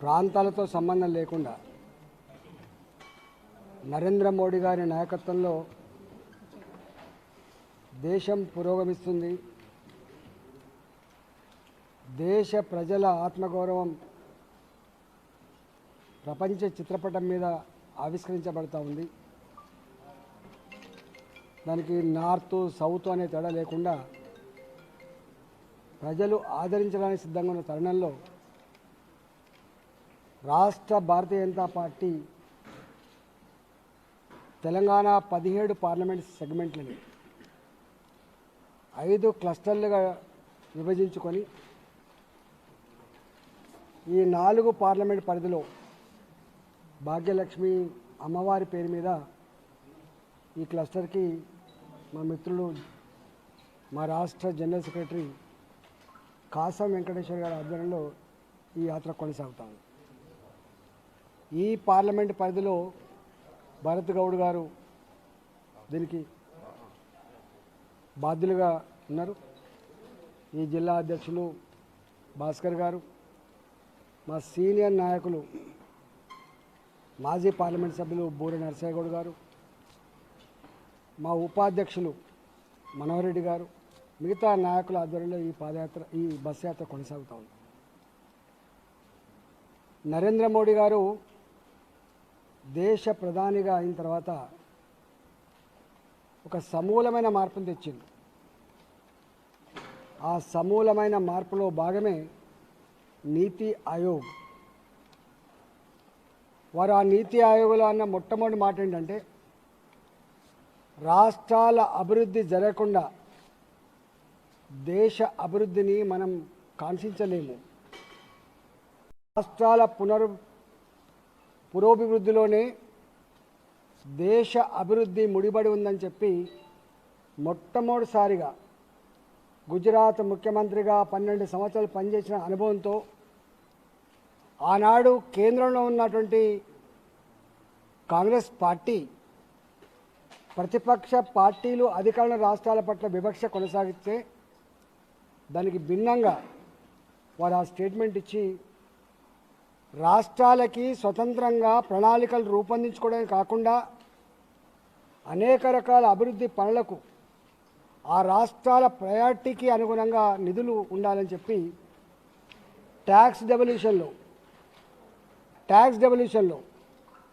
ప్రాంతాలతో సంబంధం లేకుండా నరేంద్ర మోడీ గారి నాయకత్వంలో దేశం పురోగమిస్తుంది. దేశ ప్రజల ఆత్మగౌరవం ప్రపంచ చిత్రపటం మీద ఆవిష్కరించబడతా ఉంది. దానికి నార్త్ సౌత్ అనే తేడా లేకుండా ప్రజలు ఆదరించడానికి సిద్ధంగా ఉన్న తరుణంలో రాష్ట్ర భారతీయ జనతా పార్టీ తెలంగాణ పదిహేడు పార్లమెంట్ సెగ్మెంట్లని ఐదు క్లస్టర్లుగా విభజించుకొని ఈ నాలుగు పార్లమెంట్ పరిధిలో భాగ్యలక్ష్మి అమ్మవారి పేరు మీద ఈ క్లస్టర్కి మా మిత్రులు మా రాష్ట్ర జనరల్ సెక్రటరీ కాసం వెంకటేశ్వర గారి ఆధ్వర్యంలో ఈ యాత్ర కొనసాగుతాము ఈ పార్లమెంట్ పరిధిలో భరత్ గౌడ్ గారు దీనికి బాధ్యులుగా ఉన్నారు. ఈ జిల్లా అధ్యక్షులు భాస్కర్ గారు మా సీనియర్ నాయకులు మాజీ పార్లమెంట్ సభ్యులు బూర నరసయ్యగౌడ్ గారు మా ఉపాధ్యక్షులు మనోహర్ రెడ్డి గారు మిగతా నాయకుల ఆధ్వర్యంలో ఈ పాదయాత్ర ఈ బస్ యాత్ర కొనసాగుతూ ఉంది. నరేంద్ర మోడీ గారు దేశ ప్రధానిగా అయిన తర్వాత ఒక సమూలమైన మార్పును తెచ్చింది. ఆ సమూలమైన మార్పులో భాగమే నీతి ఆయోగ్. వారు ఆ నీతి ఆయోగ్లో అన్న మొట్టమొదటి మాట ఏంటంటే రాష్ట్రాల అభివృద్ధి జరగకుండా దేశ అభివృద్ధిని మనం కాంక్షించలేము. రాష్ట్రాల పునరు పురోభివృద్ధిలోనే దేశ అభివృద్ధి ముడిపడి ఉందని చెప్పి మొట్టమొదటిసారిగా గుజరాత్ ముఖ్యమంత్రిగా పన్నెండు సంవత్సరాలు పనిచేసిన అనుభవంతో ఆనాడు కేంద్రంలో ఉన్నటువంటి కాంగ్రెస్ పార్టీ ప్రతిపక్ష పార్టీలు అధికారుల రాష్ట్రాల పట్ల వివక్ష కొనసాగిస్తే దానికి భిన్నంగా వారు ఆ స్టేట్మెంట్ ఇచ్చి రాష్ట్రాలకి స్వతంత్రంగా ప్రణాళికలు రూపొందించుకోవడమే కాకుండా అనేక రకాల అభివృద్ధి పనులకు ఆ రాష్ట్రాల ప్రయారిటీకి అనుగుణంగా నిధులు ఉండాలని చెప్పి ట్యాక్స్ డెవల్యూషన్లో ట్యాక్స్ డెవల్యూషన్లో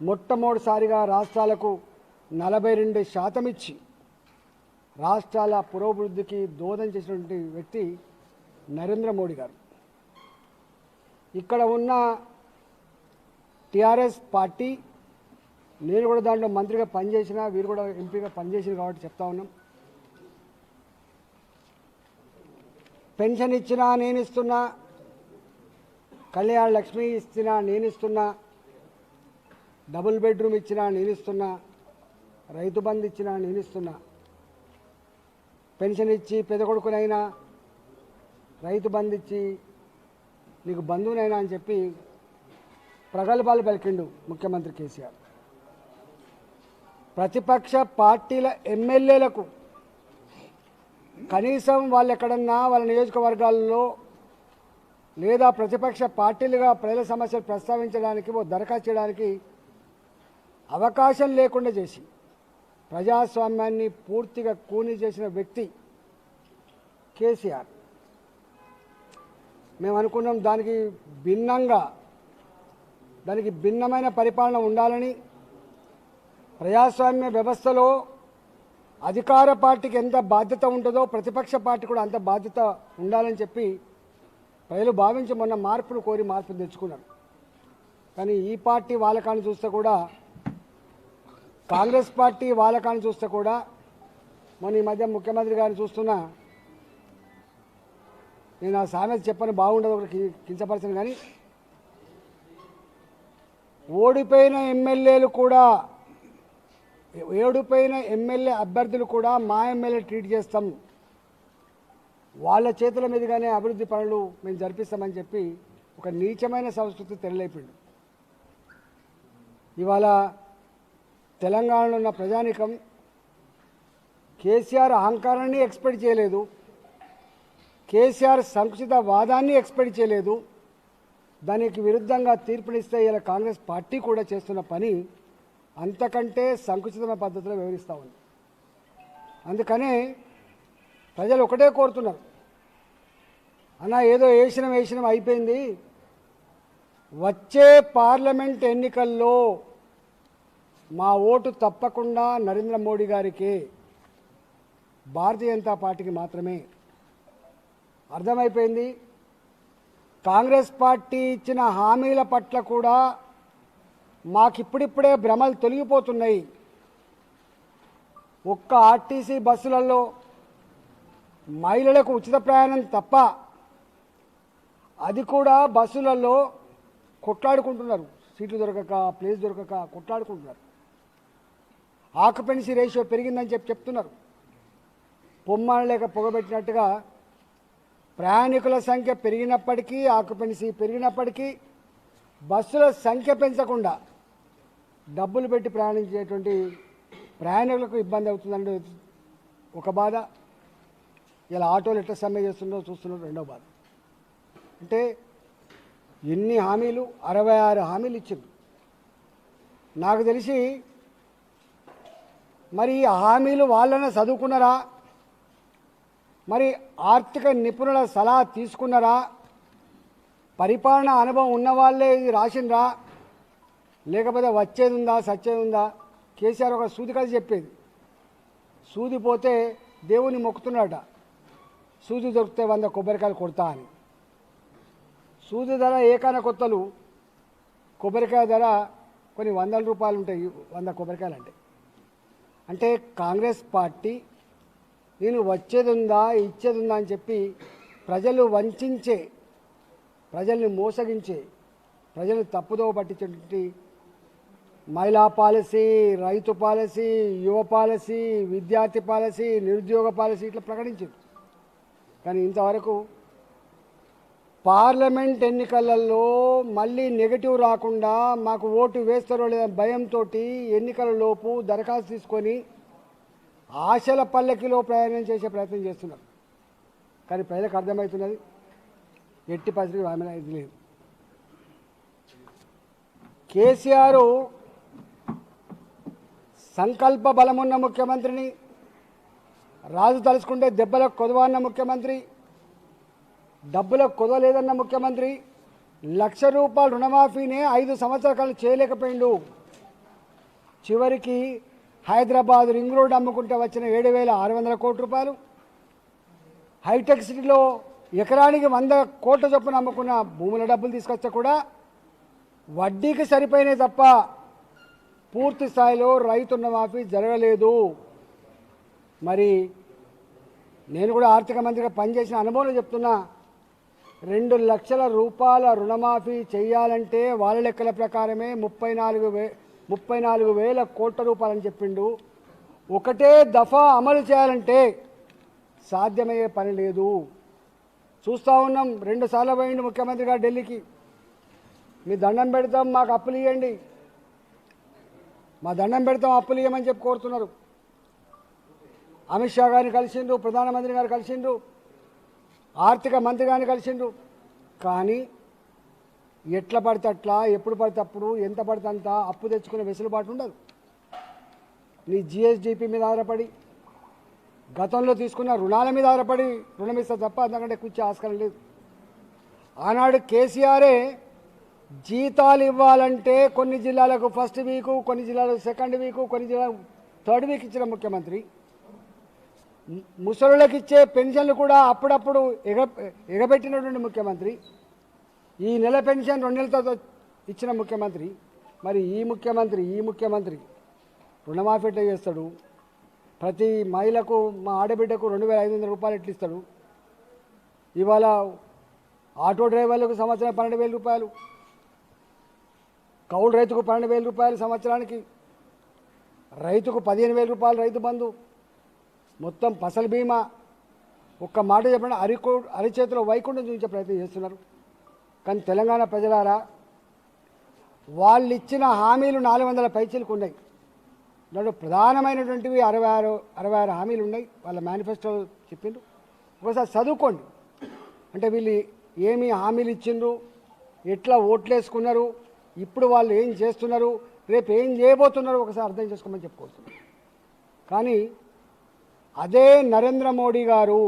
మొట్టమొదటిసారిగా రాష్ట్రాలకు నలభై రెండు శాతం ఇచ్చి రాష్ట్రాల పురోభివృద్ధికి దోదం చేసినటువంటి వ్యక్తి నరేంద్ర మోడీ గారు. ఇక్కడ ఉన్న టిఆర్ఎస్ పార్టీ నేను కూడా దాంట్లో మంత్రిగా పనిచేసిన వీరు కూడా ఎంపీగా పనిచేసిన కాబట్టి చెప్తా ఉన్నాం. పెన్షన్ ఇచ్చినా నేను ఇస్తున్నా కళ్యాణ లక్ష్మి ఇచ్చినా నేను ఇస్తున్నా డబుల్ బెడ్రూమ్ ఇచ్చినా నేను ఇస్తున్నా రైతు బంధు ఇచ్చినా నేను ఇస్తున్నా. పెన్షన్ ఇచ్చి పెద్ద కొడుకునైనా రైతు బంధు ఇచ్చి నీకు బంధువునైనా అని చెప్పి ప్రగల్భాలు పలికిండు ముఖ్యమంత్రి కేసీఆర్. ప్రతిపక్ష పార్టీల ఎమ్మెల్యేలకు కనీసం వాళ్ళు ఎక్కడన్నా వాళ్ళ నియోజకవర్గాల్లో లేదా ప్రతిపక్ష పార్టీలుగా ప్రజల సమస్యలు ప్రస్తావించడానికి ఓ దరఖాస్తు చేయడానికి అవకాశం లేకుండా చేసి ప్రజాస్వామ్యాన్ని పూర్తిగా కూని చేసిన వ్యక్తి కేసీఆర్. మేము అనుకున్నాం దానికి భిన్నంగా దానికి భిన్నమైన పరిపాలన ఉండాలని ప్రజాస్వామ్య వ్యవస్థలో అధికార పార్టీకి ఎంత బాధ్యత ఉంటుందో ప్రతిపక్ష పార్టీ కూడా అంత బాధ్యత ఉండాలని చెప్పి ప్రజలు భావించి మొన్న మార్పులు కోరి మార్పులు తెచ్చుకున్నారు. కానీ ఈ పార్టీ వాళ్ళకాన్ని చూస్తే కూడా కాంగ్రెస్ పార్టీ వాళ్ళకాన్ని చూస్తే కూడా మొన్న ఈ మధ్య ముఖ్యమంత్రి గారిని చూస్తున్నా నేను ఆ సామెత చెప్పని బాగుండదు ఒకటి కించపరచను కానీ ఓడిపోయిన ఎమ్మెల్యేలు కూడా ఓడిపోయిన ఎమ్మెల్యే అభ్యర్థులు కూడా మా ఎమ్మెల్యే ట్రీట్ చేస్తాం. వాళ్ళ చేతుల మీదుగానే అభివృద్ధి పనులు మేము జరిపిస్తామని చెప్పి ఒక నీచమైన సంస్కృతి తెరలేపిండు. ఇవాళ తెలంగాణలో ఉన్న ప్రజానికం కేసీఆర్ అహంకారాన్ని ఎక్స్పెక్ట్ చేయలేదు. కేసీఆర్ సంకుచిత వాదాన్ని ఎక్స్పెక్ట్ చేయలేదు. దానికి విరుద్ధంగా తీర్పునిస్తే ఇలా కాంగ్రెస్ పార్టీ కూడా చేస్తున్న పని అంతకంటే సంకుచితమైన పద్ధతిలో వివరిస్తూ ఉంది. అందుకనే ప్రజలు ఒకటే కోరుతున్నారు. అన్న ఏదో వేసినం వేసినం అయిపోయింది. వచ్చే పార్లమెంట్ ఎన్నికల్లో మా ఓటు తప్పకుండా నరేంద్ర మోడీ గారికి భారతీయ జనతా పార్టీకి మాత్రమే. అర్థమైపోయింది? కాంగ్రెస్ పార్టీ ఇచ్చిన హామీల పట్ల కూడా మాకిప్పుడిప్పుడే భ్రమలు తొలగిపోతున్నాయి. ఒక్క ఆర్టీసీ బస్సులలో మహిళలకు ఉచిత ప్రయాణం తప్ప అది కూడా బస్సులలో కొట్లాడుకుంటున్నారు. సీట్లు దొరకక ప్లేస్ దొరకక కొట్లాడుకుంటున్నారు. ఆక్యుపెన్సీ రేషియో పెరిగిందని చెప్పి చెప్తున్నారు. పొమ్మన లేక పొగబెట్టినట్టుగా ప్రయాణికుల సంఖ్య పెరిగినప్పటికీ ఆక్యుపెన్సీ పెరిగినప్పటికీ బస్సుల సంఖ్య పెంచకుండా డబ్బులు పెట్టి ప్రయాణించేటువంటి ప్రయాణికులకు ఇబ్బంది అవుతుందంటే ఒక బాధ. ఇలా ఆటోలు ఎట్లా సమ్మె చేస్తుండో చూస్తున్నారు రెండో బాధ. అంటే ఎన్ని హామీలు అరవై ఆరు హామీలు ఇచ్చింది నాకు తెలిసి మరి ఆ హామీలు వాళ్ళనే చదువుకున్నారా? మరి ఆర్థిక నిపుణుల సలహా తీసుకున్నారా? పరిపాలన అనుభవం ఉన్న వాళ్ళే ఇది రాసిండ్రా? లేకపోతే వచ్చేది ఉందా సచ్చేది ఉందా కేసీఆర్ ఒక సూది కలిసి చెప్పేది. సూది పోతే దేవుని మొక్కుతున్నాడట. సూది దొరికితే వంద కొబ్బరికాయలు కొడతా అని. సూది ధర ఏకాన కొత్తలు కొబ్బరికాయ ధర కొన్ని వందల రూపాయలు ఉంటాయి వంద కొబ్బరికాయలు అంటే అంటే కాంగ్రెస్ పార్టీ నేను వచ్చేది ఉందా ఇచ్చేది ఉందా అని చెప్పి ప్రజలు వంచే ప్రజల్ని మోసగించే ప్రజలు తప్పుదోవ పట్టించేటువంటి మహిళా పాలసీ రైతు పాలసీ యువ పాలసీ విద్యార్థి పాలసీ నిరుద్యోగ పాలసీ ఇట్లా ప్రకటించారు కానీ ఇంతవరకు పార్లమెంట్ ఎన్నికలలో మళ్ళీ నెగటివ్ రాకుండా మాకు ఓటు వేస్తారో లేదా భయంతో ఎన్నికల లోపు దరఖాస్తు తీసుకొని ఆశల పల్లకిలో ప్రయాణం చేసే ప్రయత్నం చేస్తున్నారు. కానీ ప్రజలకు అర్థమవుతున్నది ఎట్టి పరిస్థితి ఆమె ఇది లేదు. కేసీఆర్ సంకల్ప బలమున్న ముఖ్యమంత్రిని రాజు తలుచుకుంటే దెబ్బలకు కొదవన్న ముఖ్యమంత్రి డబ్బులకు కొదవలేదన్న ముఖ్యమంత్రి లక్ష రూపాయల రుణమాఫీనే ఐదు సంవత్సరాల కాలం చేయలేకపోయిండు. చివరికి హైదరాబాద్ రింగ్ రోడ్ అమ్ముకుంటే వచ్చిన ఏడు వేల ఆరు వందల కోట్ల రూపాయలు. హైటెక్ సిటీలో ఎకరానికి వంద కోట్ల చొప్పున అమ్ముకున్న భూముల డబ్బులు తీసుకొస్తే కూడా వడ్డీకి సరిపోయినాయి తప్ప పూర్తి స్థాయిలో రైతున్న మాఫీ జరగలేదు. మరి నేను కూడా ఆర్థిక మంత్రిగా పనిచేసిన అనుభవంలో చెప్తున్నా రెండు లక్షల రూపాయల రుణమాఫీ చేయాలంటే వాళ్ళ లెక్కల ప్రకారమే ముప్పై నాలుగు వే ముప్పై నాలుగు వేల కోట్ల రూపాయలని చెప్పిండు. ఒకటే దఫా అమలు చేయాలంటే సాధ్యమయ్యే పని లేదు. చూస్తూ ఉన్నాం రెండు సార్లు పోయిండు ముఖ్యమంత్రి గారు ఢిల్లీకి. మీ దండం పెడతాం మాకు అప్పులు ఇవ్వండి మా దండం పెడతాం అప్పులు ఇవ్వమని చెప్పి కోరుతున్నారు. అమిత్ షా గారిని కలిసిండ్రు ప్రధానమంత్రి గారు కలిసిండ్రు ఆర్థిక మంత్రి గారిని కలిసిండ్రు కానీ ఎట్లా పడితే అట్లా ఎప్పుడు పడితే అప్పుడు ఎంత పడితే అంత అప్పు తెచ్చుకునే వెసులుబాటు ఉండదు. నీ జిఎస్డిపి మీద ఆధారపడి గతంలో తీసుకున్న రుణాల మీద ఆధారపడి రుణం ఇస్తే తప్ప అంతకంటే కూర్చే ఆస్కారం లేదు. ఆనాడు కేసీఆరే జీతాలు ఇవ్వాలంటే కొన్ని జిల్లాలకు ఫస్ట్ వీకు కొన్ని జిల్లాలకు సెకండ్ వీకు కొన్ని జిల్లాలకు థర్డ్ వీక్ ఇచ్చిన ముఖ్యమంత్రి. ముసలులకు ఇచ్చే పెన్షన్లు కూడా అప్పుడప్పుడు ఎగ ఎగబెట్టినటువంటి ముఖ్యమంత్రి. ఈ నెల పెన్షన్ రెండు నెలలతో ఇచ్చిన ముఖ్యమంత్రి మరి ఈ ముఖ్యమంత్రి ఈ ముఖ్యమంత్రి రుణమాఫీ ఎట్లా చేస్తాడు. ప్రతి మహిళకు మా ఆడబిడ్డకు రెండు వేల ఐదు వందల రూపాయలు ఎట్లా ఇస్తాడు? ఇవాళ ఆటో డ్రైవర్లకు సంవత్సరం పన్నెండు వేల రూపాయలు కౌలు రైతుకు పన్నెండు వేల రూపాయలు సంవత్సరానికి రైతుకు పదిహేను వేల రూపాయలు రైతు బంధు. మొత్తం ఫసల్ బీమా. ఒక్క మాట చెప్పండి అరికో అరిచేతిలో వైకుంఠం చూపించే ప్రయత్నం చేస్తున్నారు. కానీ తెలంగాణ ప్రజలారా వాళ్ళు ఇచ్చిన హామీలు నాలుగు వందల పైచీలకు ఉన్నాయి. దాంట్లో ప్రధానమైనటువంటివి అరవై ఆరు అరవై ఆరు హామీలు ఉన్నాయి. వాళ్ళ మేనిఫెస్టో చెప్పిండ్రు. ఒకసారి చదువుకోండి. అంటే వీళ్ళు ఏమి హామీలు ఇచ్చిండ్రు? ఎట్లా ఓట్లేసుకున్నారు? ఇప్పుడు వాళ్ళు ఏం చేస్తున్నారు? రేపు ఏం చేయబోతున్నారు? ఒకసారి అర్థం చేసుకోమని చెప్పుకోవచ్చు కానీ అదే నరేంద్ర మోడీ గారు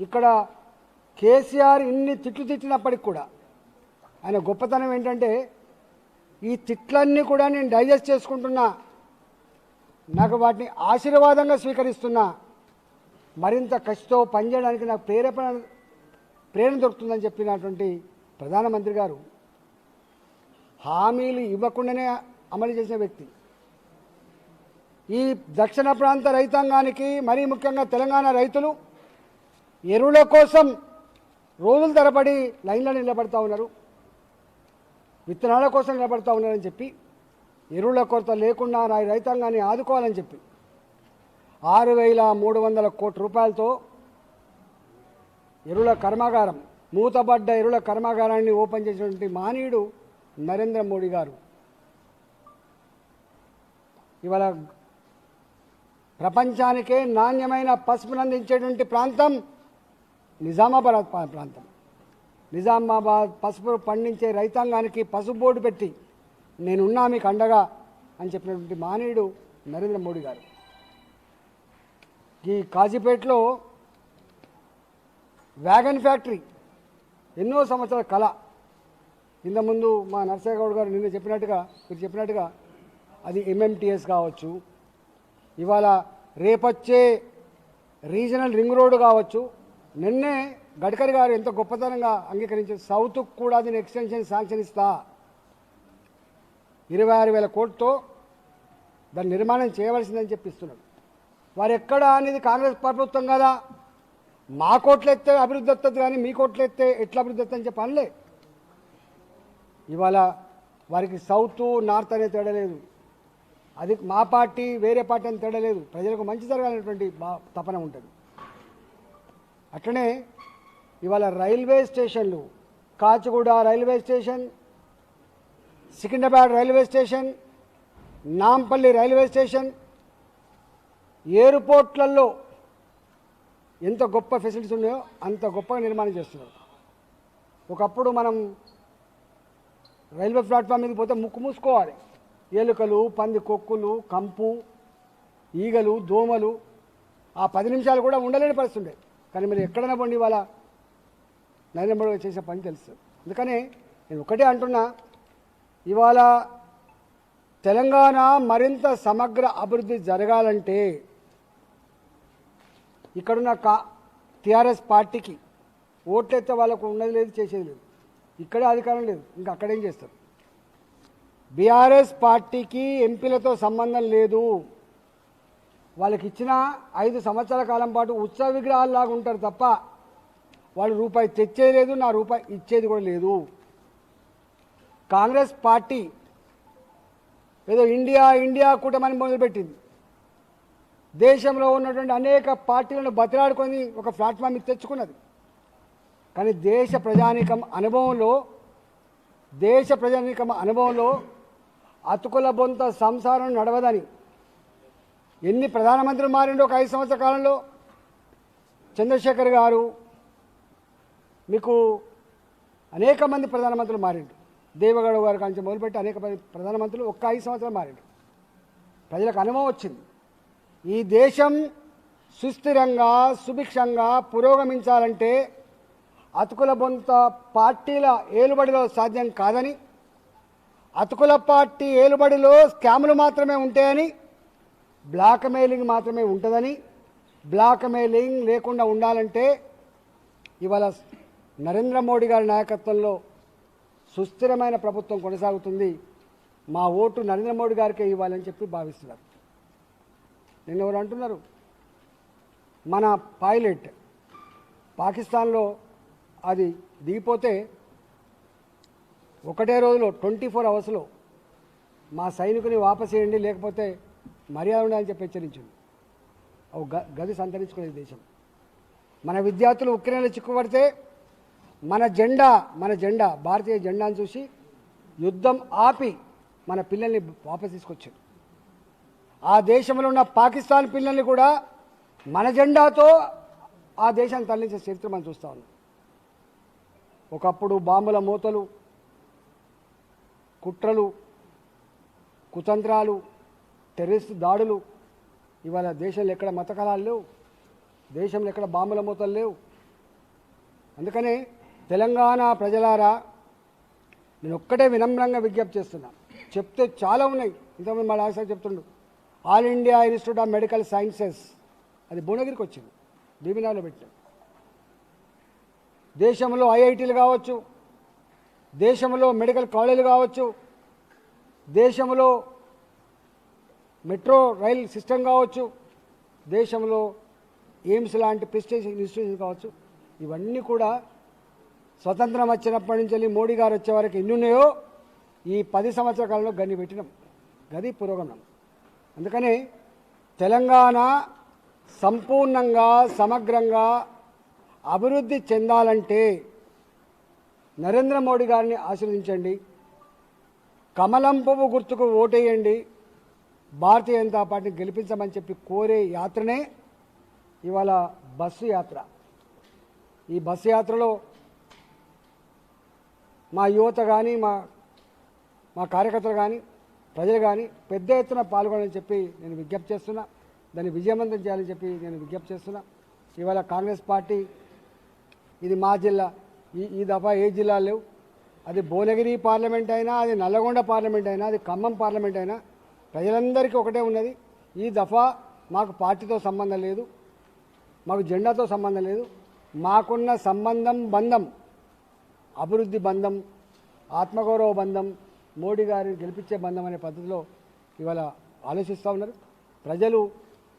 ఇక్కడ కేసీఆర్ ఇన్ని తిట్లు తిట్టినప్పటికి కూడా ఆయన గొప్పతనం ఏంటంటే ఈ తిట్లన్నీ కూడా నేను డైజెస్ట్ చేసుకుంటున్నా నాకు వాటిని ఆశీర్వాదంగా స్వీకరిస్తున్నా మరింత కసితో పనిచేయడానికి నాకు ప్రేరేపణ ప్రేరణ దొరుకుతుందని చెప్పినటువంటి ప్రధానమంత్రి గారు హామీలు ఇవ్వకుండానే అమలు చేసిన వ్యక్తి. ఈ దక్షిణ ప్రాంత రైతాంగానికి మరీ ముఖ్యంగా తెలంగాణ రైతులు ఎరువుల కోసం రోజుల తరబడి లైన్లో నిలబడతా ఉన్నారు. విత్తనాల కోసం నిలబడతా ఉన్నారని చెప్పి ఎరువుల కొరత లేకుండా నా రైతాంగాన్ని ఆదుకోవాలని చెప్పి ఆరు వేల మూడు వందల కోట్ల రూపాయలతో ఎరువుల కర్మాగారం మూతబడ్డ ఎరువుల కర్మాగారాన్ని ఓపెన్ చేసినటువంటి మానీయుడు నరేంద్ర మోడీ గారు. ఇవాళ ప్రపంచానికే నాణ్యమైన పసుపును అందించేటువంటి ప్రాంతం నిజామాబాద్ ప్రాంతం. నిజామాబాద్ పసుపు పండించే రైతాంగానికి పసుపు బోర్డు పెట్టి నేనున్నా మీకు అండగా అని చెప్పినటువంటి మానవుడు నరేంద్ర మోడీ గారు. ఈ కాజీపేటలో వ్యాగన్ ఫ్యాక్టరీ ఎన్నో సంవత్సరాల కళ. ఇంతకుముందు మా నర్సయ్య గౌడ్ గారు నిన్న చెప్పినట్టుగా మీరు చెప్పినట్టుగా అది ఎంఎంటీఎస్ కావచ్చు. ఇవాళ రేపొచ్చే రీజనల్ రింగ్ రోడ్డు కావచ్చు. నిన్నే గడ్కరీ గారు ఎంత గొప్పతనంగా అంగీకరించారు. సౌత్కు కూడా దీని ఎక్స్టెన్షన్ శాంక్షన్ ఇస్తా. ఇరవై ఆరు వేల కోట్లతో దాన్ని నిర్మాణం చేయవలసిందని చెప్పిస్తున్నాడు. వారు ఎక్కడ అనేది కాంగ్రెస్ ప్రభుత్వం కదా. మా కోట్లు ఎత్తే అభివృద్ధి వస్తుంది కానీ మీ కోట్లు ఎత్తే ఎట్లా అభివృద్ధి వస్తుందని చెప్పి అనలే. ఇవాళ వారికి సౌత్ నార్త్ అనే తేడా లేదు. అది మా పార్టీ వేరే పార్టీ అని తేడా లేదు. ప్రజలకు మంచి జరగాలనేటువంటి తపన ఉంటుంది. అట్లనే ఇవాళ రైల్వే స్టేషన్లు Kacheguda railway station Secunderabad railway station Nampally railway station ఎయిర్పోర్ట్లలో ఎంత గొప్ప ఫెసిలిటీస్ ఉన్నాయో అంత గొప్పగా నిర్మాణం చేస్తున్నారు. ఒకప్పుడు మనం రైల్వే ప్లాట్ఫామ్ మీద పోతే ముక్కు మూసుకోవాలి. ఎలుకలు పంది కొక్కులు కంపు ఈగలు దోమలు ఆ పది నిమిషాలు కూడా ఉండలేని పరిస్థితి ఉండేది. కానీ మీరు ఎక్కడైనా పండి ఇవాళ నరేంద్ర మోడీ చేసే పని తెలుసు. అందుకని నేను ఒకటే అంటున్నా ఇవాళ తెలంగాణ మరింత సమగ్ర అభివృద్ధి జరగాలంటే ఇక్కడున్న కా టీఆర్ఎస్ పార్టీకి ఓట్లెత్తే వాళ్ళకు ఉన్నది లేదు చేసేది లేదు. ఇక్కడే అధికారం లేదు ఇంకా అక్కడేం చేస్తారు? బీఆర్ఎస్ పార్టీకి ఎంపీలతో సంబంధం లేదు. వాళ్ళకి ఇచ్చిన ఐదు సంవత్సరాల కాలం పాటు ఉత్సవ విగ్రహాల్లాగా ఉంటారు తప్ప వాళ్ళు రూపాయి తెచ్చేది లేదు నా రూపాయి ఇచ్చేది కూడా లేదు. కాంగ్రెస్ పార్టీ ఏదో ఇండియా ఇండియా కూటమని మొదలుపెట్టింది. దేశంలో ఉన్నటువంటి అనేక పార్టీలను బతిలాడుకొని ఒక ప్లాట్ఫామ్ తెచ్చుకున్నది. కానీ దేశ ప్రజానీకం అనుభవంలో దేశ ప్రజానీకం అనుభవంలో అతుకుల బొంత సంసారం నడవదని ఎన్ని ప్రధానమంత్రులు మారిండో ఒక ఐదు సంవత్సర కాలంలో? చంద్రశేఖర్ గారు మీకు అనేక మంది ప్రధానమంత్రులు మారిండు దేవగౌడ గారు కాంచి మొదలుపెట్టి అనేక మంది ప్రధానమంత్రులు ఒక్క ఐదు సంవత్సరాలు మారిండు ప్రజలకు అనుభవం వచ్చింది. ఈ దేశం సుస్థిరంగా సుభిక్షంగా పురోగమించాలంటే అతుకుల బొంత పార్టీల ఏలుబడిలో సాధ్యం కాదని అతుకుల పార్టీ ఏలుబడిలో స్కాములు మాత్రమే ఉంటాయని బ్లాక్ మెయిలింగ్ మాత్రమే ఉంటుందని బ్లాక్ మెయిలింగ్ లేకుండా ఉండాలంటే ఇవాళ నరేంద్ర మోడీ గారి నాయకత్వంలో సుస్థిరమైన ప్రభుత్వం కొనసాగుతుంది. మా ఓటు నరేంద్ర మోడీ గారికే ఇవ్వాలని చెప్పి భావిస్తున్నారు. నిన్న ఎవరు అంటున్నారు? మన పైలట్ పాకిస్తాన్లో అది దిగిపోతే ఒకటే రోజులో ట్వంటీ ఫోర్ అవర్స్లో మా సైనికుని వాపస్ చేయండి లేకపోతే మర్యాద ఉండాలని చెప్పి హెచ్చరించింది ఓ గ- గది సంతరించుకునే దేశం. మన విద్యార్థులు ఉక్రెయిన్లో చిక్కుపడితే మన జెండా మన జెండా భారతీయ జెండాను చూసి యుద్ధం ఆపి మన పిల్లల్ని వాపస్ తీసుకొచ్చారు ఆ దేశంలో ఉన్న పాకిస్తాన్ పిల్లల్ని కూడా మన జెండాతో ఆ దేశాన్ని తరలించే చరిత్ర మనం చూస్తూ ఉన్నాం. ఒకప్పుడు బాంబుల మూతలు కుట్రలు కుతంత్రాలు టెర్రరిస్ట్ దాడులు. ఇవాళ దేశంలో ఎక్కడ మతకళాలు లేవు. దేశంలో ఎక్కడ బాంబుల మూతలు లేవు. అందుకనే తెలంగాణ ప్రజలారా నేను ఒక్కటే వినమ్రంగా విజ్ఞప్తి చేస్తున్నా. చెప్తే చాలా ఉన్నాయి. ఇంతకుముందు మా డాక్టర్ చెప్తుండు All India Institute of Medical Sciences అది భువనగిరికి వచ్చింది. బీబీనాలో పెట్టాం దేశంలో ఐఐటీలు కావచ్చు దేశంలో మెడికల్ కాలేజీలు కావచ్చు దేశంలో మెట్రో రైల్ సిస్టమ్ కావచ్చు దేశంలో ఎయిమ్స్ లాంటి ప్రెస్టేజ్ ఇన్స్టిట్యూషన్ కావచ్చు ఇవన్నీ కూడా స్వతంత్రం వచ్చినప్పటి నుంచి వెళ్ళి మోడీ గారు వచ్చే వరకు ఎన్ని ఉన్నాయో ఈ పది సంవత్సరాల కాలంలో గన్ని పెట్టినాం. గది పురోగమనం. అందుకని తెలంగాణ సంపూర్ణంగా సమగ్రంగా అభివృద్ధి చెందాలంటే నరేంద్ర మోడీ గారిని ఆశీర్వదించండి. కమలం పువ్వు గుర్తుకు ఓటేయండి. భారతీయ జనతా పార్టీని గెలిపించమని చెప్పి కోరే యాత్రనే ఇవాళ బస్సు యాత్ర. ఈ బస్సు యాత్రలో మా యువత కానీ మా మా కార్యకర్తలు కానీ ప్రజలు కానీ పెద్ద ఎత్తున పాల్గొనని చెప్పి నేను విజ్ఞప్తి చేస్తున్నా. దాన్ని విజయవంతం చేయాలని చెప్పి నేను విజ్ఞప్తి చేస్తున్నా. ఇవాళ కాంగ్రెస్ పార్టీ ఇది మా జిల్లా ఈ ఈ దఫా ఏ జిల్లా లేవు. అది భువనగిరి పార్లమెంట్ అయినా అది నల్లగొండ పార్లమెంట్ అయినా అది ఖమ్మం పార్లమెంట్ అయినా ప్రజలందరికీ ఒకటే ఉన్నది. ఈ దఫా మాకు పార్టీతో సంబంధం లేదు మాకు జెండాతో సంబంధం లేదు. మాకున్న సంబంధం బంధం అభివృద్ధి బంధం ఆత్మగౌరవ బంధం మోడీ గారిని గెలిపించే బంధం అనే పద్ధతిలో ఇవాళ ఆలోచిస్తూ ఉన్నారు. ప్రజలు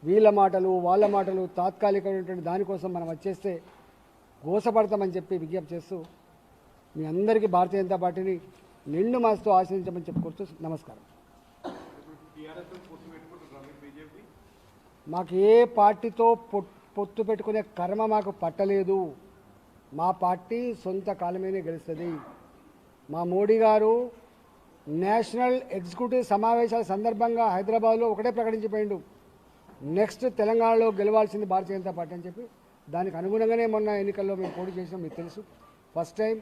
వీళ్ళ మాటలు వాళ్ళ మాటలు తాత్కాలికమైనటువంటి దానికోసం మనం వచ్చేస్తే గోసపడతామని చెప్పి విజ్ఞప్తి చేస్తూ మీ అందరికీ భారతీయ జనతా పార్టీని నిండు మనసుతో ఆశ్రయించమని చెప్పుకొస్తూ నమస్కారం. మాకు ఏ పార్టీతో పొత్తు పెట్టుకునే కర్మ మాకు పట్టలేదు. మా పార్టీ సొంత కాలమేనే గెలుస్తుంది. మా మోడీ గారు నేషనల్ ఎగ్జిక్యూటివ్ సమావేశాల సందర్భంగా హైదరాబాద్లో ఒకటే ప్రకటించిపోయిండు. నెక్స్ట్ తెలంగాణలో గెలవాల్సింది భారతీయ జనతా పార్టీ అని చెప్పి. దానికి అనుగుణంగానే మొన్న ఎన్నికల్లో మేము పోటీ చేసినాం మీకు తెలుసు. ఫస్ట్ టైం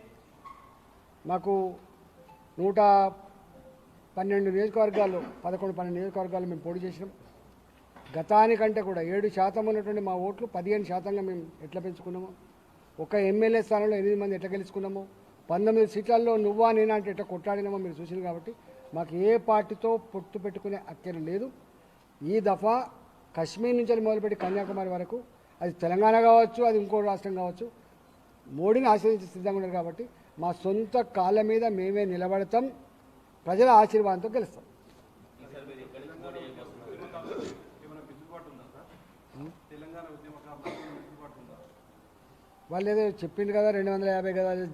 మాకు నూట పన్నెండు నియోజకవర్గాలు పదకొండు పన్నెండు నియోజకవర్గాలు మేము పోటీ చేసినాం. గతానికంటే కూడా ఏడు శాతం ఉన్నటువంటి మా ఓట్లు పదిహేను శాతంగా మేము ఎట్లా పెంచుకున్నాము ఒక ఎమ్మెల్యే స్థానంలో ఎనిమిది మంది ఎట్లా గెలుచుకున్నాము పంతొమ్మిది సీట్లలో నువ్వా నేనా అంటే ఎట్లా కొట్టాడినామో మీరు చూసింది కాబట్టి మాకు ఏ పార్టీతో పొత్తు పెట్టుకునే అక్కర లేదు. ఈ దఫా కశ్మీర్ నుంచి మొదలుపెట్టి కన్యాకుమారి వరకు అది తెలంగాణ కావచ్చు అది ఇంకో రాష్ట్రం కావచ్చు మోడీని ఆశ్రయించే సిద్ధంగా ఉన్నారు కాబట్టి మా సొంత కాళ్ళ మీద మేమే నిలబడతాం. ప్రజల ఆశీర్వాదంతో గెలుస్తాం. వాళ్ళు ఏదో చెప్పిండు కదా రెండు వందల యాభై గజాలు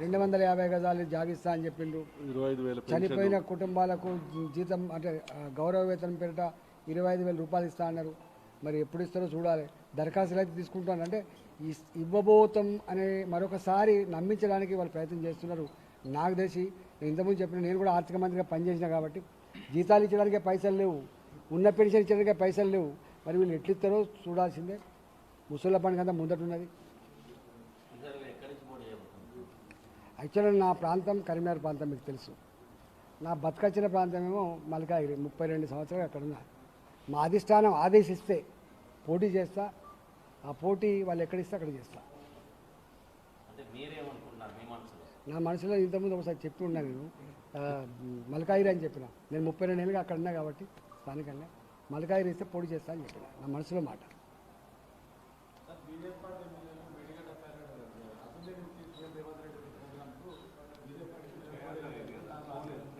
రెండు వందల యాభై గజాలు జాగిస్తా అని చెప్పిండు. చనిపోయిన కుటుంబాలకు జీతం అంటే గౌరవ వేతనం పేరిట ఇరవై ఐదు వేల రూపాయలు ఇస్తా అన్నారు. మరి ఎప్పుడు ఇస్తారో చూడాలి. దరఖాస్తులు అయితే తీసుకుంటాను అంటే ఇస్- ఇవ్వబోతాం అనే మరొకసారి నమ్మించడానికి వాళ్ళు ప్రయత్నం చేస్తున్నారు. నాకు తెలిసి ఇంతకుముందు చెప్పిన నేను కూడా ఆర్థిక మంత్రిగా పనిచేసిన కాబట్టి జీతాలు ఇచ్చడానికే పైసలు లేవు ఉన్న పెన్షన్ ఇచ్చడానికే పైసలు లేవు. మరి వీళ్ళు ఎట్లిస్తారో చూడాల్సిందే. ముసళ్ళ పండుగ అంతా ముందటున్నది. యాక్చువల్గా నా ప్రాంతం కరీంనగర్ ప్రాంతం మీకు తెలుసు. నా బతకచ్చిన ప్రాంతం ఏమో మల్కాగిరి ముప్పై రెండు సంవత్సరాలు అక్కడ ఉన్నా. మా అధిష్టానం ఆదేశిస్తే పోటీ చేస్తా. ఆ పోటీ వాళ్ళు ఎక్కడిస్తే అక్కడ చేస్తా అంటే మీరేమనుకుంటున్నారు మీ మనసులో నా మనసులో ఇంతకుముందు ఒకసారి చెప్పి ఉన్నా నేను. మలకాయిరి అని చెప్పిన. నేను ముప్పై రెండు ఏళ్ళుగా అక్కడ ఉన్నా కాబట్టి స్థానికంగా. మలకాయిరి ఇస్తే పోటీ చేస్తా అని చెప్పిన. నా మనసులో మాట.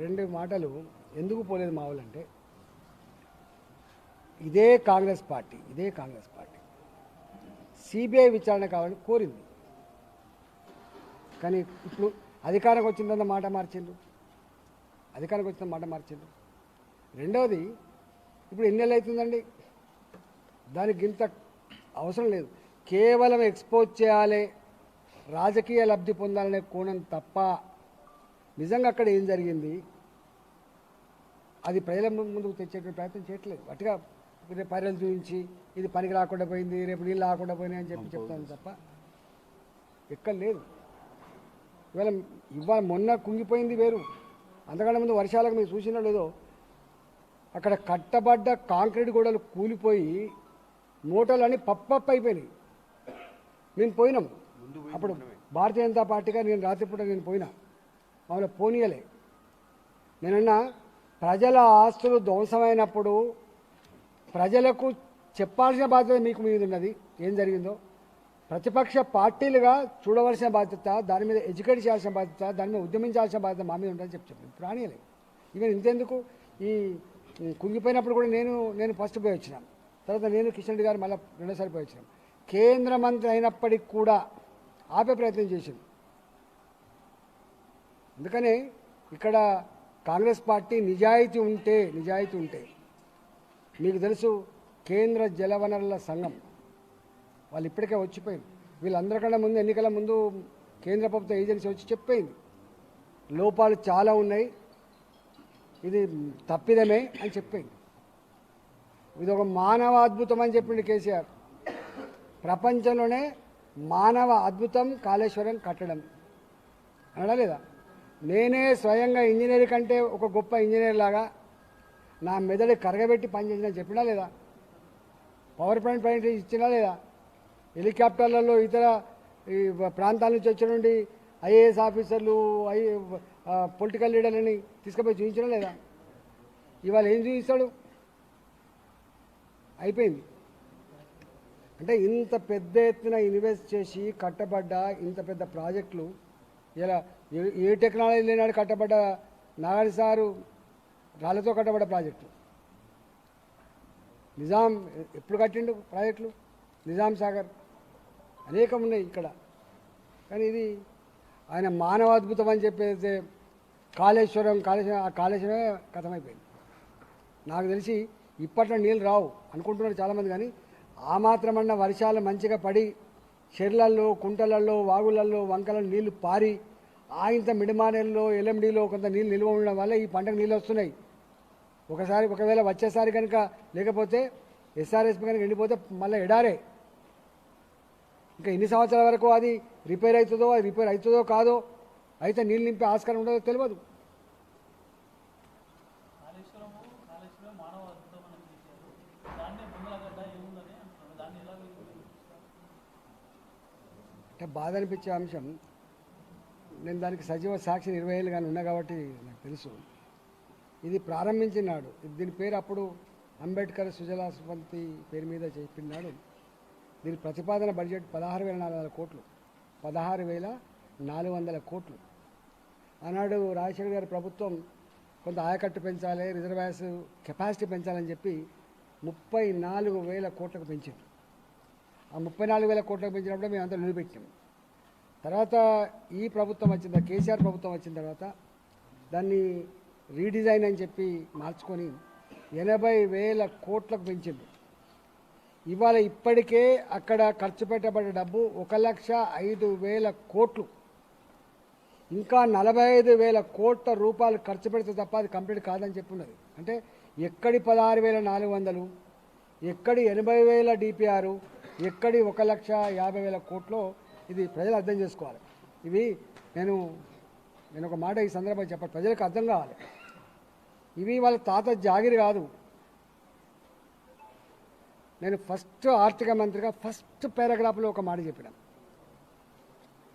రెండు మాటలు ఎందుకు పోలేదు మా వాళ్ళంటే ఇదే కాంగ్రెస్ పార్టీ ఇదే కాంగ్రెస్ పార్టీ. సిబిఐ విచారణ కావాలని కోరింది. కానీ ఇప్పుడు అధికారంకి వచ్చిందన్న మాట మార్చిండు అధికారంకి వచ్చిన మాట మార్చిండు రెండవది ఇప్పుడు ఎన్ని నెలలు అవుతుందండి? దానికి ఇంత అవసరం లేదు. కేవలం ఎక్స్పోజ్ చేయాలి రాజకీయ లబ్ధి పొందాలనే కోణం తప్ప నిజంగా అక్కడ ఏం జరిగింది? అది ప్రజల ముందుకు తెచ్చేటువంటి ప్రయత్నం చేయట్లేదు. అటుగా రేపు పర్యలు చూపించి ఇది పనికి రాకుండా పోయింది రేపు నీళ్ళు రాకుండా పోయినాయి అని చెప్పి చెప్తాను తప్ప ఎక్కడ లేదు. ఇవాళ ఇవాళ మొన్న కుంగిపోయింది వేరు. అంతకంటే ముందు వర్షాలకు మీరు చూసినా లేదో అక్కడ కట్టబడ్డ కాంక్రీట్ గోడలు కూలిపోయి మూటలన్నీ పప్పప్ప అయిపోయినాయి. మేము పోయినాం. అప్పుడు భారతీయ జనతా పార్టీగా నేను రాత్రిపూట నేను పోయినా. మమ్మల్ని పోనీయలే. నేనన్నా ప్రజల ఆస్తులు ధ్వంసమైనప్పుడు ప్రజలకు చెప్పాల్సిన బాధ్యత మీకు మీద ఉన్నది. ఏం జరిగిందో? ప్రతిపక్ష పార్టీలుగా చూడవలసిన బాధ్యత దాని మీద ఎడ్యుకేట్ చేయాల్సిన బాధ్యత దాని మీద ఉద్యమించాల్సిన బాధ్యత మా మీద ఉంటుందని చెప్పి చెప్పి ప్రాణీయలే ఈవెన్ ఇంతెందుకు? ఈ కుంగిపోయినప్పుడు కూడా నేను నేను ఫస్ట్ పోయి వచ్చిన. తర్వాత నేను కిషన్ రెడ్డి గారు మళ్ళీ రెండోసారి పోయి వచ్చినాం. కేంద్ర మంత్రి అయినప్పటికీ కూడా ఆపే ప్రయత్నం చేసింది. అందుకనే ఇక్కడ కాంగ్రెస్ పార్టీ నిజాయితీ ఉంటే నిజాయితీ ఉంటే. మీకు తెలుసు కేంద్ర జలవనరుల సంఘం వాళ్ళు ఇప్పటికే వచ్చిపోయింది. వీళ్ళందరికన్నా ముందు ఎన్నికల ముందు కేంద్ర ప్రభుత్వ ఏజెన్సీ వచ్చి చెప్పింది లోపాలు చాలా ఉన్నాయి. ఇది తప్పిదమే అని చెప్పింది ఇది ఒక మానవ అద్భుతం అని చెప్పిండు కేసీఆర్. ప్రపంచంలోనే మానవ అద్భుతం కాళేశ్వరం కట్టడం. అనడా లేదా? నేనే స్వయంగా ఇంజనీర్ కంటే ఒక గొప్ప ఇంజనీర్ లాగా నా మెదడు కరగబెట్టి పనిచేసిన చెప్పినా లేదా? పవర్ ప్లాంట్ పాయింట్ ఇచ్చినా లేదా? హెలికాప్టర్లలో ఇతర ఈ ప్రాంతాల నుంచి వచ్చిన నుండి ఐఏఎస్ ఆఫీసర్లు ఐ పొలిటికల్ లీడర్లని తీసుకుపోయి చూపించడం లేదా? ఇవాళ ఏం చూపిస్తాడు? అయిపోయింది. అంటే ఇంత పెద్ద ఎత్తున ఇన్వెస్ట్ చేసి కట్టబడ్డ ఇంత పెద్ద ప్రాజెక్టులు ఇలా ఏ- టెక్నాలజీ లేనాడు కట్టబడ్డ నాగారి సారు రాళ్ళతో కట్టబడ్డ ప్రాజెక్టు. నిజాం ఎప్పుడు కట్టిండు ప్రాజెక్టులు? నిజాం సాగర్. అనేకం ఉన్నాయి ఇక్కడ. కానీ ఇది ఆయన మానవ అద్భుతం అని చెప్పేసి కాళేశ్వరం కాళేశ్వరం ఆ కాళేశ్వరమే కథమైపోయింది. నాకు తెలిసి ఇప్పట్లో నీళ్ళు రావు అనుకుంటున్నారు చాలామంది కానీ ఆ మాత్రమన్న వర్షాలు మంచిగా పడి చెర్లల్లో కుంటలల్లో వాగులల్లో వంకలలో నీళ్ళు పారి ఆ ఇంత మిడిమానేల్లో ఎల్ఎండిలో కొంత నీళ్ళు నిల్వ ఉండడం వల్ల ఈ పంటకు నీళ్ళు వస్తున్నాయి. ఒకసారి ఒకవేళ వచ్చేసారి కనుక లేకపోతే ఎస్ఆర్ఎస్పి కనుక ఎండిపోతే మళ్ళీ ఎడారే. ఇంకా ఎన్ని సంవత్సరాల వరకు అది రిపేర్ అవుతుందో అది రిపేర్ అవుతుందో కాదో అయితే నీళ్ళు నింపే ఆస్కారం ఉండదో తెలియదు? అంటే బాధ అనిపించే అంశం నేను దానికి సజీవ సాక్షి ఇరవై ఏళ్ళు కానీ ఉన్నా కాబట్టి నాకు తెలుసు. ఇది ప్రారంభించినాడు. దీని పేరు అప్పుడు అంబేద్కర్ సుజలా స్వంతి పేరు మీద చెప్పినాడు. దీని ప్రతిపాదన బడ్జెట్ పదహారు వేల నాలుగు వందల కోట్లు. పదహారు వేల నాలుగు వందల కోట్లు. ఆనాడు రాజశేఖర్ గారి ప్రభుత్వం కొంత ఆయకట్టు పెంచాలి రిజర్వాయర్స్ కెపాసిటీ పెంచాలని చెప్పి ముప్పై నాలుగు వేల కోట్లకు పెంచారు. ఆ ముప్పై నాలుగు వేల కోట్లకు పెంచినప్పుడు మేము అంతా నిలబెట్టాము తర్వాత ఈ ప్రభుత్వం వచ్చిన తర్వాత కేసీఆర్ ప్రభుత్వం వచ్చిన తర్వాత దాన్ని రీడిజైన్ అని చెప్పి మార్చుకొని ఎనభై వేల కోట్లకు పెంచింది. ఇవాళ ఇప్పటికే అక్కడ ఖర్చు పెట్టబడ్డ డబ్బు ఒక లక్ష ఐదు వేల కోట్లు. ఇంకా నలభై ఐదు వేల కోట్ల రూపాయలు ఖర్చు పెడితే తప్ప అది కంప్లీట్ కాదని చెప్పున్నది. అంటే ఎక్కడి పదహారు వేల నాలుగు వందలు ఎక్కడి ఎనభై వేల డిపిఆర్ ఎక్కడి ఒక లక్ష యాభై వేల కోట్లో ఇది ప్రజలు అర్థం చేసుకోవాలి. ఇవి నేను నేను ఒక మాట ఈ సందర్భంగా చెప్పాలి ప్రజలకు అర్థం కావాలి. ఇవి వాళ్ళ తాత జాగిరి కాదు. నేను ఫస్ట్ ఆర్థిక మంత్రిగా ఫస్ట్ పారాగ్రాఫ్లో ఒక మాట చెప్పిన.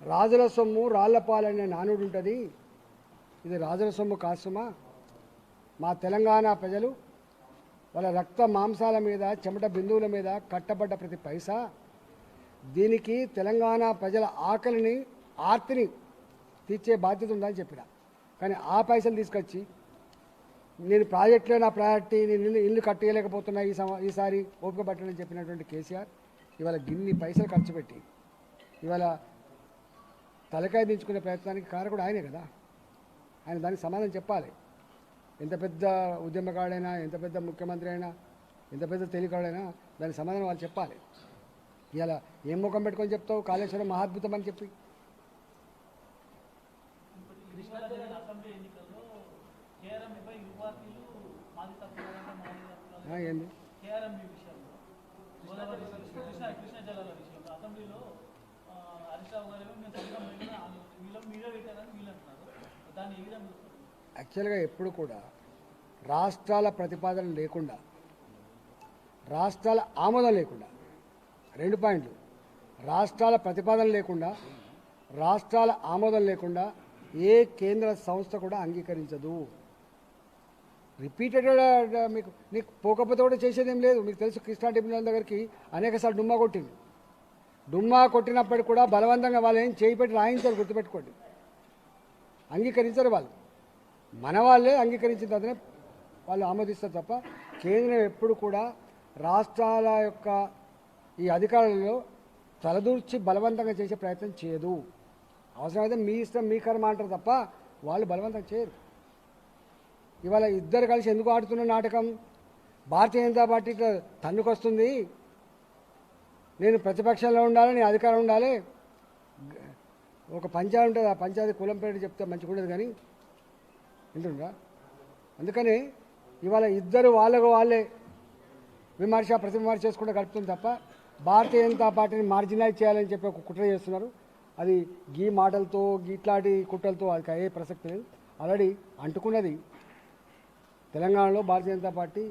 రాజుల సొమ్ము రాళ్ళపాలనే నానుడు ఉంటుంది. ఇది రాజుల సొమ్ము కాసుమా మా తెలంగాణ ప్రజలు వాళ్ళ రక్త మాంసాల మీద చెమట బిందువుల మీద కట్టబడ్డ ప్రతి పైసా. దీనికి తెలంగాణ ప్రజల ఆకలిని ఆర్తిని తీర్చే బాధ్యత ఉందని చెప్పిన. కానీ ఆ పైసలు తీసుకొచ్చి నేను ప్రాజెక్టులో నా ప్రయారిటీ నేను ఇల్లు ఇల్లు కట్టలేకపోతున్నా ఈ సమ ఈసారి ఓపిక పట్టనని చెప్పినటువంటి కేసీఆర్ ఇవాళ గిన్ని పైసలు ఖర్చు పెట్టి ఇవాళ తలకాయ దించుకునే ప్రయత్నానికి కారకుడు ఆయనే కదా. ఆయన దానికి సమాధానం చెప్పాలి. ఎంత పెద్ద ఉద్యమకాడైనా ఎంత పెద్ద ముఖ్యమంత్రి అయినా ఎంత పెద్ద తెలియకాడైనా దానికి సమాధానం వాళ్ళు చెప్పాలి. ఇలా ఏం ముఖం పెట్టుకొని చెప్తావు? కాళేశ్వరం మహాద్భుతం అని చెప్పి కృష్ణా జరిగిన అసెంబ్లీ ఎన్నికల్లో కేఆర్ఎంపై ఇరు పార్టీలు మాది తప్పులంటే మాది తప్పులు ఆ, ఏంది కేఆర్ఎంబి విషయంలో. గోదావరి కృష్ణా కృష్ణా జలాల విషయంలో. అసెంబ్లీలో ఆ, హరీష్ రావు గారు మేము సంతకం పెట్టిన వీళ్ళు మీడియా పెట్టారు దాన్ని ఏ విధంగా చూస్తారు? యాక్చువల్గా ఎప్పుడు కూడా రాష్ట్రాల ప్రతిపాదన లేకుండా రాష్ట్రాల ఆమోదం లేకుండా రెండు పాయింట్లు. రాష్ట్రాల ప్రతిపాదన లేకుండా రాష్ట్రాల ఆమోదం లేకుండా ఏ కేంద్ర సంస్థ కూడా అంగీకరించదు. రిపీటెడ్ మీకు నీకు పోకపోతే కూడా చేసేది ఏం లేదు. మీకు తెలుసు కృష్ణా ట్రిబ్యునల్ దగ్గరికి అనేకసార్లు డుమ్మా కొట్టింది. డుమ్మా కొట్టినప్పటికి కూడా బలవంతంగా వాళ్ళు ఏం చేయి పెట్టి రాయించారు గుర్తుపెట్టుకోండి. అంగీకరించరు వాళ్ళు. మన వాళ్ళే అంగీకరించిన తర్వాతనే వాళ్ళు ఆమోదిస్తారు తప్ప కేంద్రం ఎప్పుడు కూడా రాష్ట్రాల యొక్క ఈ అధికారులలో తలదూర్చి బలవంతంగా చేసే ప్రయత్నం చేయదు. అవసరమైతే మీ ఇష్టం మీ కర్మ అంటారు తప్ప వాళ్ళు బలవంతం చేయరు. ఇవాళ ఇద్దరు కలిసి ఎందుకు ఆడుతున్న నాటకం? భారతీయ జనతా పార్టీ తన్నుకొస్తుంది. నేను ప్రతిపక్షంలో ఉండాలి నేను అధికారం ఉండాలి. ఒక పంచాయతీ ఉంటుంది ఆ పంచాయతీ కులం పేరు చెప్తే మంచిగా ఉండదు కానీ. వింటుండ్రా అందుకని ఇవాళ ఇద్దరు వాళ్ళకు వాళ్ళే విమర్శ ప్రతి విమర్శ చేసుకుంటూ గడుపుతుంది తప్ప భారతీయ జనతా పార్టీని మార్జినైజ్ చేయాలని చెప్పి ఒక కుట్ర చేస్తున్నారు. అది గీ మాటలతో గీట్లాంటి కుట్రలతో అది అయ్యే ప్రసక్తి లేదు. ఆల్రెడీ అంటుకున్నది తెలంగాణలో భారతీయ జనతా పార్టీ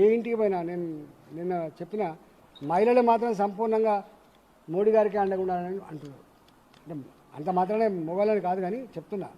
ఏ ఇంటికి పోయినా నేను నిన్న చెప్పిన మహిళలు మాత్రం సంపూర్ణంగా మోడీ గారికి అండగా ఉండాలని అంటున్నారు. అంటే అంత మాత్రమే మొగలని కాదు కానీ చెప్తున్నా.